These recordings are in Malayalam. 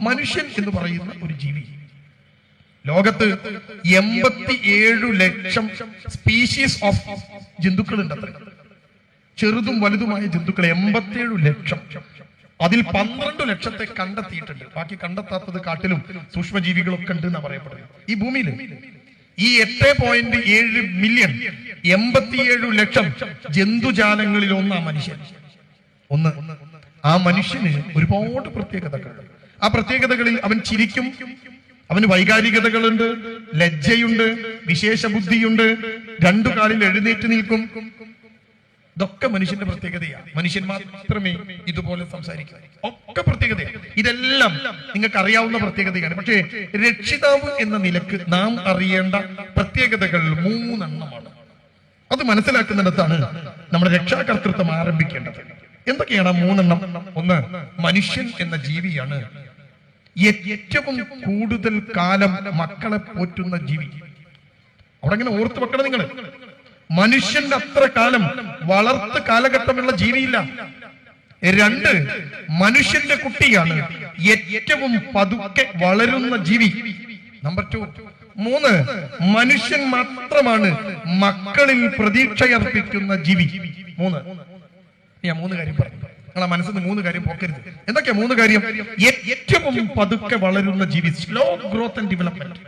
മനുഷ്യൻ എന്ന് പറയുന്ന ഒരു ജീവി. ലോകത്ത് എൺപത്തി ഏഴു ലക്ഷം സ്പീഷീസ് ഓഫ് ജന്തുക്കളുണ്ട് അത്ര ചെറുതും വലുതുമായ ജന്തുക്കൾ എൺപത്തിയേഴു ലക്ഷം. അതിൽ പന്ത്രണ്ട് ലക്ഷത്തെ കണ്ടെത്തിയിട്ടുണ്ട്. ബാക്കി കണ്ടെത്താത്തത് കാട്ടിലും സൂക്ഷ്മജീവികളൊക്കെ ഉണ്ട് എന്നാ പറയപ്പെടുന്നത്. ഈ ഭൂമിയിൽ ഈ എട്ട് പോയിന്റ് ഏഴ് മില്യൺ എൺപത്തിയേഴു ലക്ഷം ജന്തുജാലങ്ങളിൽ ഒന്നാ മനുഷ്യൻ. ഒന്ന് ആ മനുഷ്യന് ഒരുപാട് പ്രത്യേകതകളുണ്ട്. ആ പ്രത്യേകതകളിൽ അവൻ ചിരിക്കും. അവന് വൈകാരികതകളുണ്ട് ലജ്ജയുണ്ട് വിശേഷ ബുദ്ധിയുണ്ട് രണ്ടു കാലിൽ എഴുന്നേറ്റ് നിൽക്കും. ഇതൊക്കെ മനുഷ്യന്റെ പ്രത്യേകതയാണ് മനുഷ്യൻ മാത്രമേ ഇതുപോലെ സംസാരിക്കൂ. ഒക്കെ പ്രത്യേകതയാണ് ഇതെല്ലാം നിങ്ങൾക്ക് അറിയാവുന്ന പ്രത്യേകതയാണ്. പക്ഷേ രക്ഷിതാവ് എന്ന നിലയ്ക്ക് നാം അറിയേണ്ട പ്രത്യേകതകൾ മൂന്നെണ്ണമാണ്. അത് മനസ്സിലാക്കുന്നിടത്താണ് നമ്മുടെ രക്ഷാകർത്തൃത്വം ആരംഭിക്കേണ്ടത്. എന്തൊക്കെയാണ് മൂന്നെണ്ണം? ഒന്ന് മനുഷ്യൻ എന്ന ജീവിയാണ്. ഏറ്റവും കൂടുതൽ കാലം മക്കളെ പോറ്റുന്ന ജീവി. അവിടെ ഇങ്ങനെ ഓർത്ത് വെക്കണം നിങ്ങൾ മനുഷ്യന്റെ അത്ര കാലം വളർത്ത് കാലഘട്ടമുള്ള ജീവിയില്ല. രണ്ട് മനുഷ്യന്റെ കുട്ടിയാണ് ഏറ്റവും പതുക്കെ വളരുന്ന ജീവി. നമ്പർ ടു മൂന്ന് മനുഷ്യൻ മാത്രമാണ് മക്കളിൽ പ്രതീക്ഷയർപ്പിക്കുന്ന ജീവി. മൂന്ന്. ഞാൻ മൂന്ന് കാര്യം പറഞ്ഞു നിങ്ങളെ മനസ്സിൽ മൂന്ന് കാര്യം പോക്കരുത്. എന്തൊക്കെയാ മൂന്ന് കാര്യം? ഏറ്റവും പതുക്കെ വളരുന്ന ജീവി സ്ലോ ഗ്രോത്ത് ആൻഡ് ഡെവലപ്മെന്റ്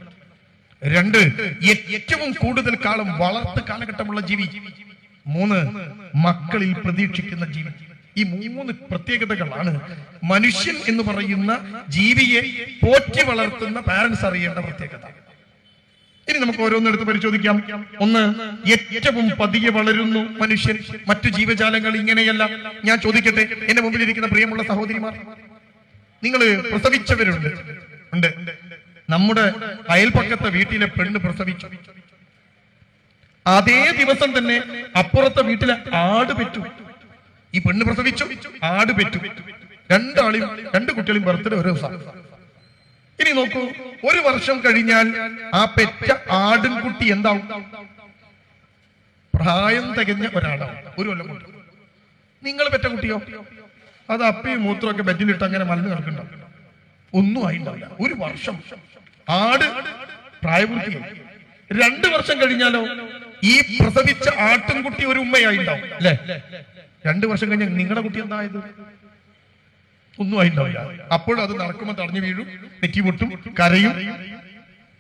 രണ്ട് ഏറ്റവും കൂടുതൽ കാലം വളർത്ത് കാലഘട്ടമുള്ള ജീവി. മൂന്ന് മക്കളിൽ പ്രതീക്ഷിക്കുന്ന ജീവി. ഈ മൂന്ന് പ്രത്യേകതകളാണ് മനുഷ്യൻ എന്ന് പറയുന്ന ജീവിയെ പോറ്റി വളർത്തുന്ന പാരന്റ്സ് അറിയേണ്ട പ്രത്യേകത. ഇനി നമുക്ക് ഓരോന്നെടുത്ത് പരിശോധിക്കാം. ഒന്ന് ഏറ്റവും പതിയെ വളരുന്നു മനുഷ്യൻ. മറ്റു ജീവജാലങ്ങൾ ഇങ്ങനെയല്ല. ഞാൻ ചോദിക്കട്ടെ എന്റെ മുമ്പിലിരിക്കുന്ന പ്രിയമുള്ള സഹോദരിമാർ നിങ്ങൾ പ്രസവിച്ചവരുണ്ട്. ഉണ്ട്. നമ്മുടെ അയൽപക്കത്തെ വീട്ടിലെ പെണ്ണ് പ്രസവിച്ചു. അതേ ദിവസം തന്നെ അപ്പുറത്തെ വീട്ടിലെ ആട് പെറ്റു. ഈ പെണ്ണ് പ്രസവിച്ചു ആട് പെറ്റു. രണ്ടാളും രണ്ട് കുട്ടികളും ബർത്ത്ഡേ ഒരു ദിവസം. ഇനി നോക്കൂ ഒരു വർഷം കഴിഞ്ഞാൽ ആ പെറ്റ ആടിൻകുട്ടി എന്താവും? പ്രായം തികഞ്ഞ ഒരാളാണ് ഒരു കൊല്ലം കൊണ്ട്. നിങ്ങൾ പെറ്റ കുട്ടിയോ? അത് അപ്പയും മൂത്രമൊക്കെ ബെറ്റിലിട്ട് അങ്ങനെ മലന്ന് കിടക്കുന്നുണ്ടാവും ഒന്നും ആയിണ്ടാവില്ല. ഒരു വർഷം. ആട് പ്രായപൂർത്തിയായി. രണ്ടു വർഷം കഴിഞ്ഞാലോ ഈ പ്രസവിച്ച ആട്ടിൻകുട്ടി ഒരു ഉമ്മയായിണ്ടാവും. അല്ലെ? രണ്ടു വർഷം കഴിഞ്ഞാൽ നിങ്ങളുടെ കുട്ടി എന്തായത്? ഒന്നും ആയിട്ടില്ല. അപ്പോഴും അത് നടക്കുമ്പോൾ തടഞ്ഞു വീഴും നെറ്റി പൊട്ടും കരയും.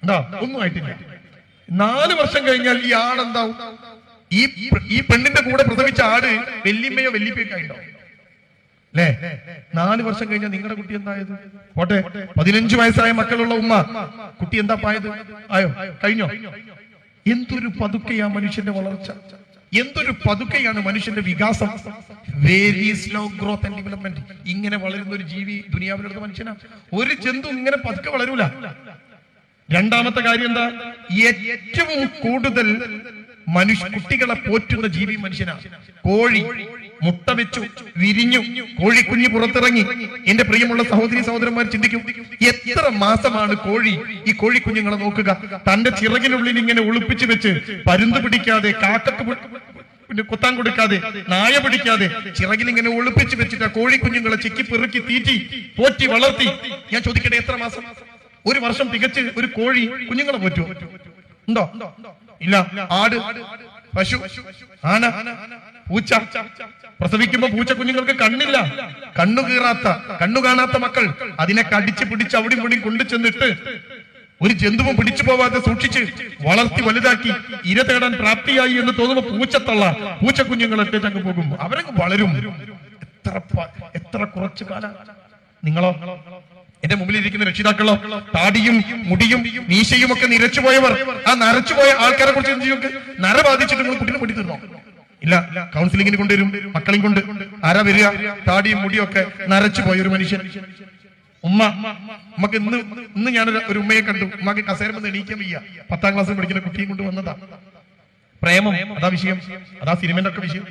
എന്താ? ഒന്നും ആയിട്ടില്ല. നാല് വർഷം കഴിഞ്ഞാൽ ഈ ആടെന്താവും ഈ ഈ പെണ്ണിന്റെ കൂടെ പ്രസവിച്ച ആട് വെല്ലിമ്മയോ വെല്ലിപ്പയൊക്കെ ആയിണ്ടാവും അല്ലേ? നാല് വർഷം കഴിഞ്ഞാൽ നിങ്ങളുടെ കുട്ടി എന്തായത്? പോട്ടെ. പതിനഞ്ചു വയസ്സായ മക്കളുള്ള ഉമ്മ കുട്ടി എന്താ പായത്? ആയോ? കഴിഞ്ഞോ? എന്തൊരു പതുക്കെയാ മനുഷ്യന്റെ വളർച്ച. എന്തൊരു പതുക്കെയാണ് മനുഷ്യന്റെ വികാസം? Very slow growth and development ഇങ്ങനെ വളരുന്ന ഒരു ജീവി ദുനിയാവിലുള്ള മനുഷ്യനാ. ഒരു ജന്തു ഇങ്ങനെ പതുക്കെ വളരൂല. രണ്ടാമത്തെ കാര്യം എന്താ? ഏറ്റവും കൂടുതൽ മനുഷ്യ കുട്ടികളെ പോറ്റുന്ന ജീവി മനുഷ്യനാ. കോഴി. മുട്ട വെച്ചു വിരിഞ്ഞു കോഴിക്കുഞ്ഞ് പുറത്തിറങ്ങി. എന്റെ പ്രിയമുള്ള സഹോദരി സഹോദരന്മാർ ചിന്തിക്കും എത്ര മാസമാണ് കോഴി ഈ കോഴിക്കുഞ്ഞുങ്ങളെ നോക്കുക? തന്റെ ചിറകിനുള്ളിൽ ഇങ്ങനെ ഒളിപ്പിച്ചു വെച്ച് പരുന്ത് പിടിക്കാതെ കാക്കക്ക് കുത്താൻ കൊടുക്കാതെ നായ പിടിക്കാതെ ചിറകിൽ ഇങ്ങനെ ഒളിപ്പിച്ചു വെച്ചിട്ട് ആ കോഴിക്കുഞ്ഞുങ്ങളെ ചിക്കി പെറുക്കി തീറ്റി പോറ്റി വളർത്തി. ഞാൻ ചോദിക്കട്ടെ എത്ര മാസം? ഒരു വർഷം തികച്ച് ഒരു കോഴി കുഞ്ഞുങ്ങളെ പോറ്റുമോ ഉണ്ടോ? ഇല്ല. ആട്. പശു. ആന പൂച്ച. പ്രസവിക്കുമ്പോ പൂച്ച കുഞ്ഞുങ്ങൾക്ക് കണ്ണില്ല. കണ്ണു കീറാത്ത കണ്ണു കാണാത്ത മക്കൾ അതിനെ കടിച്ച് പിടിച്ച് അവിടെയും ഇവിടെയും കൊണ്ടു ചെന്നിട്ട് ഒരു ജന്തുവും പിടിച്ചു പോവാതെ സൂക്ഷിച്ച് വളർത്തി വലുതാക്കി ഇര തേടാൻ പ്രാപ്തിയായി എന്ന് തോന്നുമ്പോ പൂച്ചത്തള്ള പൂച്ച കുഞ്ഞുങ്ങൾ അങ്ങ് പോകും. അവരങ്ങ് വളരും. എത്ര എത്ര കുറച്ചു കാലം? നിങ്ങളോ? എന്റെ മുമ്പിൽ ഇരിക്കുന്ന രക്ഷിതാക്കളോ താടിയും മുടിയും മീശയും ഒക്കെ നിരച്ചുപോയവർ ആ നരച്ചുപോയ ആൾക്കാരെ കുറിച്ച് എന്ത് ചെയ്യും നര ബാധിച്ചിട്ട് നിങ്ങൾ കുട്ടീനെ പൊട്ടി തീർന്നോ? ഇല്ല കൗൺസിലിങ്ങിന് കൊണ്ടുവരും മക്കളെയും കൊണ്ട്. ആരാ വരിക? താടിയും മുടിയും ഒക്കെ നരച്ചുപോയ ഒരു മനുഷ്യൻ. ഉമ്മ നമുക്ക് ഇന്ന് ഇന്ന് ഞാൻ ഒരു ഉമ്മയെ കണ്ടു. ഉമ്മക്ക് കസേരമെന്ന് എണീക്കാൻ വയ്യ. പത്താം ക്ലാസ്സിൽ പഠിക്കുന്ന കുട്ടിയും കൊണ്ട് വന്നതാ. പ്രേമം അതാ വിഷയം. അതാ സിനിമന്റെ ഒക്കെ വിഷയം.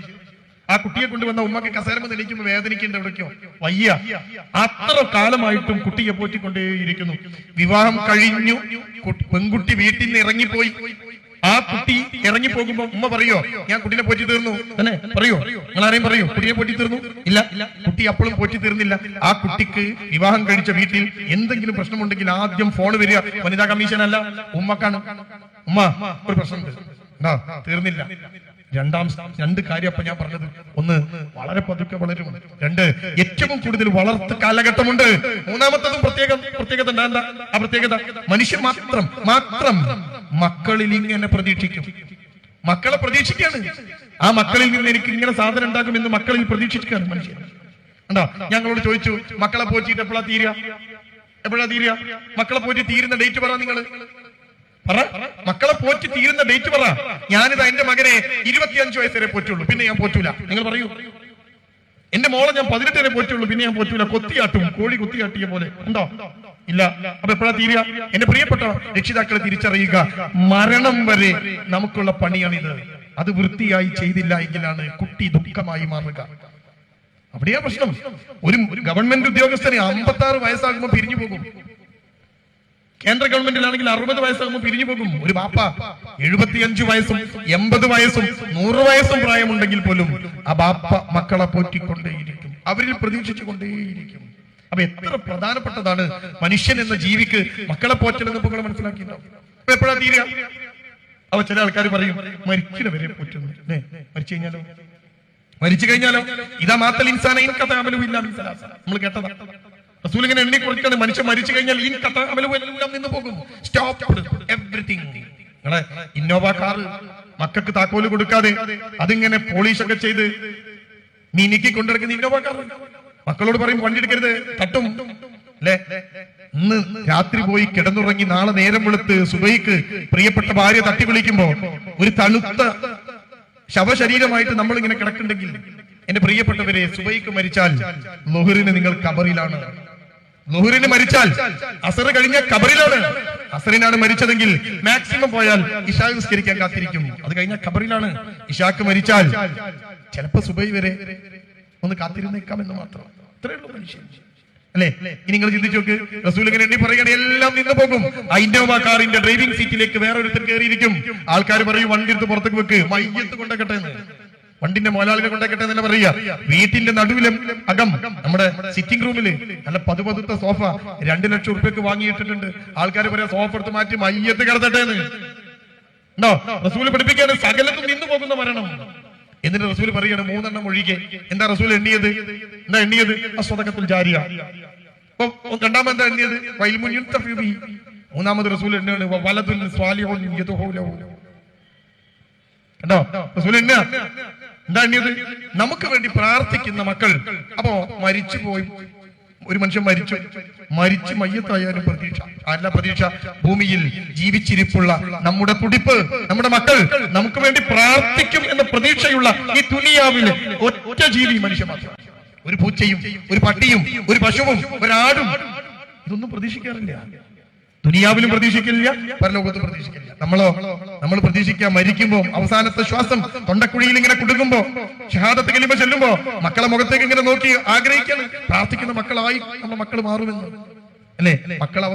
ആ കുട്ടിയെ കൊണ്ടുവന്ന ഉമ്മക്ക് കസേരമ്മ നിലയ്ക്കുമ്പോൾ വേദനിക്കേണ്ട എവിടേക്കോ? വയ്യ. അത്ര കാലമായിട്ടും കുട്ടിയെ പോറ്റിക്കൊണ്ടേയിരിക്കുന്നു. വിവാഹം കഴിഞ്ഞു. പെൺകുട്ടി വീട്ടിൽ നിന്ന് ഇറങ്ങിപ്പോയി. ആ കുട്ടി ഇറങ്ങി പോകുമ്പോ ഉമ്മ പറയോ ഞാൻ കുട്ടിനെ പോറ്റി തീർന്നു. തന്നെ പറയോ നിങ്ങൾ ആരെയും പറയോ കുട്ടിയെ പോറ്റി തീർന്നു. ഇല്ല. കുട്ടി അപ്പോഴും പോറ്റി തീർന്നില്ല. ആ കുട്ടിക്ക് വിവാഹം കഴിച്ച വീട്ടിൽ എന്തെങ്കിലും പ്രശ്നമുണ്ടെങ്കിൽ ആദ്യം ഫോൺ വരിക. വനിതാ കമ്മീഷൻ അല്ല ഉമ്മക്കാണ്. ഉമ്മ ഒരു പ്രശ്നമുണ്ട്. തീർന്നില്ല. രണ്ടാം രണ്ട് കാര്യം അപ്പൊ ഞാൻ പറഞ്ഞത്. ഒന്ന് വളരെ പതുക്കെ വളരും. രണ്ട് ഏറ്റവും കൂടുതൽ വളർത്ത് കാലഘട്ടമുണ്ട്. മൂന്നാമത്തതും പ്രത്യേക പ്രത്യേകത എന്താ? എന്താ? ആ പ്രത്യേകത മനുഷ്യൻ മാത്രം മാത്രം മക്കളിൽ ഇങ്ങനെ പ്രതീക്ഷിക്കും. മക്കളെ പ്രതീക്ഷിക്കാണ് ആ മക്കളിൽ നിന്ന് എനിക്ക് ഇങ്ങനെ സാധനം ഉണ്ടാക്കും എന്ന് മക്കളിൽ പ്രതീക്ഷിക്കാണ് മനുഷ്യൻ. ഉണ്ടോ ഞങ്ങളോട് ചോദിച്ചു മക്കളെ പോയിട്ട് എപ്പോഴാ തീരുക? എപ്പോഴാ തീരുക? മക്കളെ പോറ്റി തീരുന്ന ഡേറ്റ് പറ നിങ്ങൾ പറ. മക്കളെ പോറ്റി തീരുന്ന ഡേറ്റ് പറ. ഞാനിത് എന്റെ മകനെ ഇരുപത്തിയഞ്ച് വയസ്സ് പോറ്റുള്ളൂ പിന്നെ ഞാൻ പോറ്റൂല. നിങ്ങൾ പറയൂ. എന്റെ മോളെ ഞാൻ പതിനെട്ട് വരെ പോറ്റുള്ളൂ പിന്നെ ഞാൻ പോറ്റൂല. കൊത്തിയാട്ടും. കോഴി കൊത്തിയാട്ടിയ പോലെ. ഉണ്ടോ? ഇല്ല. അപ്പൊ എപ്പോഴാ തീരുക? എന്റെ പ്രിയപ്പെട്ട രക്ഷിതാക്കളെ തിരിച്ചറിയുക. മരണം വരെ നമുക്കുള്ള പണിയാണിത്. അത് വൃത്തിയായി ചെയ്തില്ല എങ്കിലാണ് കുട്ടി ദുഃഖമായി മാറുക. അവിടെയാ പ്രശ്നം. ഒരു ഗവൺമെന്റ് ഉദ്യോഗസ്ഥന് അമ്പത്തി ആറ് വയസ്സാകുമ്പോൾ പിരിഞ്ഞു പോകും. കേന്ദ്ര ഗവൺമെന്റിലാണെങ്കിൽ അറുപത് വയസ്സാകുമ്പോൾ പിരിഞ്ഞു പോകും. ഒരു ബാപ്പ എഴുപത്തിയഞ്ചു വയസ്സും എൺപത് വയസ്സും നൂറ് വയസ്സും പ്രായമുണ്ടെങ്കിൽ പോലും ആ ബാപ്പ മക്കളെ പോറ്റിക്കൊണ്ടേയിരിക്കും. അവരിൽ പ്രതീക്ഷിച്ചു കൊണ്ടേയിരിക്കും അപ്പൊ എത്ര പ്രധാനപ്പെട്ടതാണ് മനുഷ്യൻ എന്ന ജീവിക്ക് മക്കളെ പോറ്റലെന്ന് നിങ്ങൾ മനസ്സിലാക്കിയിട്ടുണ്ടാവും. എപ്പോഴാ തീരുക? അവ ചില ആൾക്കാർ പറയും മരിച്ചിട വരെ പോറ്റുന്നു. മരിച്ചു കഴിഞ്ഞാലോ? മരിച്ചു കഴിഞ്ഞാലോ? ഇതാ മാത്തൽ ഇൻസാന ഇൻ അമലുമില്ല നമ്മൾ കേട്ടതാ. റസൂൽ ഇങ്ങനെ എണ്ണി കൊടുക്കാണ് മനുഷ്യൻ മരിച്ചു കഴിഞ്ഞാൽ ഈ കഥ അമലും എല്ലാം നിന്ന് പോകും. സ്റ്റോപ്പ് എവറിത്തിങ് നിങ്ങളെ ഇന്നോവ കാർ മക്കൾക്ക് താക്കോൽ കൊടുക്കാതെ അതിങ്ങനെ പോളിഷ് ഒക്കെ ചെയ്ത് നീക്കി കൊണ്ടിടക്കുന്ന ഇന്നോവ കാർ. മക്കളോട് പറയും വണ്ടി എടുക്കരുത് തട്ടും. അല്ലേ? ഇന്ന് രാത്രി പോയി കിടന്നുറങ്ങി നാളെ നേരം വെളുത്ത് സുബൈക്ക് പ്രിയപ്പെട്ട ഭാര്യ തട്ടി വിളിക്കുമ്പോ ഒരു തണുത്ത ശവശരീരമായിട്ട് നമ്മൾ ഇങ്ങനെ കിടക്കുന്നുണ്ടെങ്കിൽ എന്റെ പ്രിയപ്പെട്ടവരെ സുബൈക്ക് മരിച്ചാൽ ലുഹറിന് നിങ്ങൾ കബറിലാണ് ലുഹറിന് മരിച്ചാൽ അസർ കഴിഞ്ഞ കബറിലാണ് അസറിനാണ് മരിച്ചതെങ്കിൽ മാക്സിമം പോയാൽ ഇഷാ നിസ്കരിക്കാൻ കാത്തിരിക്കും. അത് കഴിഞ്ഞ കബറിലാണ് ഇഷാക്ക് മരിച്ചാൽ ചിലപ്പോ സുബൈ വരെ ഒന്ന് കാത്തിരുന്നേക്കാം എന്ന് മാത്രം. അത്രേ ഉള്ളൂ മനുഷ്യൻ. അല്ലേ? ഇനി നിങ്ങൾ ചിന്തിച്ചു നോക്ക്. റസൂൽ ഇങ്ങനെ എണ്ണി പറയുകയാണ് എല്ലാം നിന്ന് പോകും. ആ കാറിന്റെ ഡ്രൈവിംഗ് സീറ്റിലേക്ക് വേറെ ഒരുത്തർ കയറിയിരിക്കും. ആൾക്കാർ പറയും വണ്ടി എടുത്ത് പുറത്തേക്ക് വെക്ക്. മയ്യത്ത് കൊണ്ടക്കട്ടെ എന്ന്. വണ്ടിന്റെ മോലാളിനെ കൊണ്ടേക്കട്ടെ എന്നല്ല പറയുക. വീട്ടിന്റെ നടുവിലും അകം നമ്മുടെ സിറ്റിംഗ് റൂമിൽ നല്ല പതുപതുത്ത സോഫ രണ്ടു ലക്ഷം ഉറുപ്പ്യക്ക് വാങ്ങിയിട്ടിട്ടുണ്ട്. ആൾക്കാർ പറയാ സോഫ എടുത്ത് മാറ്റി മയ്യത്ത് കിടത്തട്ടെ എന്ന്. ഉണ്ടോ? റസൂൽ പഠിപ്പിക്കാണ് സകലത്തും നിന്നു പോകുന്ന മരണം. എന്നിട്ട് റസൂൽ പറയാണ് മൂന്നെണ്ണം ഒഴികെ. എന്താ റസൂൽ എണ്ണിയത്? എന്താ എണ്ണിയത്? അസ്വതകത്തിൽ ജാരിയ. അപ്പൊ രണ്ടാമത് എന്താ എണ്ണിയത് വൈൽമുൻ തഫീബി. മൂന്നാമത് റസൂൽ എണ്ണാണ് വലതുൽ സ്വാലിഹോ കണ്ടോ? റസൂൽ എണ്ണ എന്താ ഇത് നമുക്ക് വേണ്ടി പ്രാർത്ഥിക്കുന്ന മക്കൾ. അപ്പോ മരിച്ചു പോയി. ഒരു മനുഷ്യൻ മരിച്ചു. മരിച്ച് മയ്യത്തായാലും പ്രതീക്ഷ. അല്ല പ്രതീക്ഷ. ഭൂമിയിൽ ജീവിച്ചിരിപ്പുള്ള നമ്മുടെ തുടിപ്പ് നമ്മുടെ മക്കൾ നമുക്ക് വേണ്ടി പ്രാർത്ഥിക്കും എന്ന പ്രതീക്ഷയുള്ള ഈ ദുനിയാവിൽ ഒറ്റ ജീവി മനുഷ്യൻ മാത്രം. ഒരു പൂച്ചയും ഒരു പട്ടിയും ഒരു പശുവും ഒരാടും. ഇതൊന്നും പ്രതീക്ഷിക്കാറില്ല. ദുനിയാവിലും പ്രതീക്ഷിക്കില്ല പരലോകത്തും പ്രതീക്ഷിക്കില്ല. നമ്മളോ നമ്മൾ പ്രതീക്ഷിക്കാൻ മരിക്കുമ്പോ അവസാനത്തെ ശ്വാസം തൊണ്ടക്കുഴിയിൽ ഇങ്ങനെ കുടുങ്ങുമ്പോ ഷഹാദത്ത് കലിമ ചെല്ലുമ്പോ മക്കളെ മുഖത്തേക്ക് ഇങ്ങനെ നോക്കി ആഗ്രഹിക്കാണ് പ്രാർത്ഥിക്കുന്ന മക്കളായി നമ്മുടെ മക്കൾ മാറുമെന്ന്. അല്ലേ? മക്കളെ